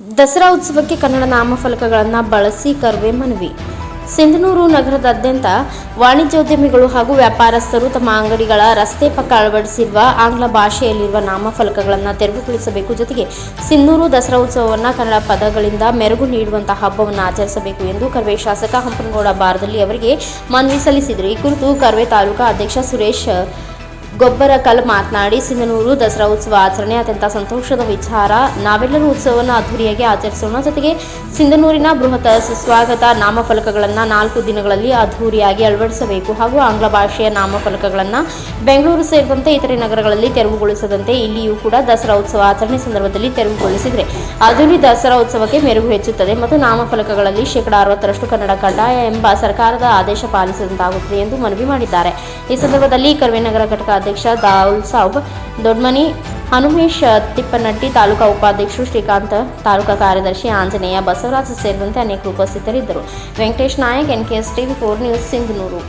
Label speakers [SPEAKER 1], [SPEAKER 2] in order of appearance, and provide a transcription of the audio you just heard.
[SPEAKER 1] ದಸರಾ ಉತ್ಸವಕ್ಕೆ ಕನ್ನಡ ನಾಮಫಲಕಗಳನ್ನು ಬಳಸಿ ಕರ್ವೆ ಮನವಿ. ಸಿಂಧನೂರು ನಗರದಾದ್ಯಂತ ವಾಣಿಜ್ಯೋದ್ಯಮಿಗಳು ಹಾಗೂ ವ್ಯಾಪಾರಸ್ಥರು ತಮ್ಮ ಅಂಗಡಿಗಳ ರಸ್ತೆ ಪಕ್ಕ ಅಳವಡಿಸಿರುವ ಆಂಗ್ಲ ಭಾಷೆಯಲ್ಲಿರುವ ನಾಮಫಲಕಗಳನ್ನು ತೆರವುಗೊಳಿಸಬೇಕು ಜೊತೆಗೆ ಸಿಂಧೂರು ದಸರಾ ಉತ್ಸವವನ್ನು ಕನ್ನಡ ಪದಗಳಿಂದ ಮೆರುಗು ನೀಡುವಂತಹ ಹಬ್ಬವನ್ನು ಆಚರಿಸಬೇಕು ಎಂದು ಕರ್ವೆ ಶಾಸಕ ಹಂಪನಗೌಡ ಬಾರದಲ್ಲಿ ಅವರಿಗೆ ಮನವಿ ಸಲ್ಲಿಸಿದರು. ಈ ಕುರಿತು ಕರ್ವೆ ತಾಲೂಕಾ ಅಧ್ಯಕ್ಷ ಸುರೇಶ್ ಗೊಬ್ಬರಕಲ್ ಮಾತನಾಡಿ ಸಿಂಧನೂರು ದಸರಾ ಉತ್ಸವ ಆಚರಣೆ, ಅತ್ಯಂತ ಸಂತೋಷದ ವಿಚಾರ. ನಾವೆಲ್ಲರೂ ಉತ್ಸವವನ್ನು ಅದ್ದೂರಿಯಾಗಿ ಆಚರಿಸೋಣ. ಜೊತೆಗೆ ಸಿಂಧನೂರಿನ ಬೃಹತ್ ಸುಸ್ವಾಗತ ನಾಮಫಲಕಗಳನ್ನು ನಾಲ್ಕು ದಿನಗಳಲ್ಲಿ ಅದ್ದೂರಿಯಾಗಿ ಅಳವಡಿಸಬೇಕು ಹಾಗೂ ಆಂಗ್ಲ ಭಾಷೆಯ ನಾಮಫಲಕಗಳನ್ನು ಬೆಂಗಳೂರು ಸೇರಿದಂತೆ ಇತರೆ ನಗರಗಳಲ್ಲಿ ತೆರವುಗೊಳಿಸದಂತೆ ಇಲ್ಲಿಯೂ ಕೂಡ ದಸರಾ ಉತ್ಸವ ಆಚರಣೆ ಸಂದರ್ಭದಲ್ಲಿ ತೆರವುಗೊಳಿಸಿದರೆ ಅದೂ ದಸರಾ ಉತ್ಸವಕ್ಕೆ ಮೆರುಗು ಹೆಚ್ಚುತ್ತದೆ ಮತ್ತು ನಾಮಫಲಕಗಳಲ್ಲಿ ಶೇಕಡ ಅರವತ್ತರಷ್ಟು ಕನ್ನಡ ಕಡ್ಡಾಯ ಎಂಬ ಸರ್ಕಾರದ ಆದೇಶ ಪಾಲಿಸಿದಂತಾಗುತ್ತದೆ ಎಂದು ಮನವಿ ಮಾಡಿದ್ದಾರೆ. ಈ ಸಂದರ್ಭದಲ್ಲಿ ಕರ್ವೆ ನಗರ ಘಟಕ ಅಧ್ಯಕ್ಷ ದಾವುಲ್ ಸಾಬ್, ದೊಡ್ಮನಿ ಹನುಮೇಶ್ ತಿಪ್ಪನಟ್ಟಿ, ತಾಲೂಕಾ ಉಪಾಧ್ಯಕ್ಷರು ಶ್ರೀಕಾಂತ್, ತಾಲೂಕಾ ಕಾರ್ಯದರ್ಶಿ ಆಂಜನೇಯ ಬಸವರಾಜ್ ಸೇರಿದಂತೆ ಅನೇಕರು ಉಪಸ್ಥಿತರಿದ್ದರು. Venkatesh Nayak, NKS TV, four news Sindhanur.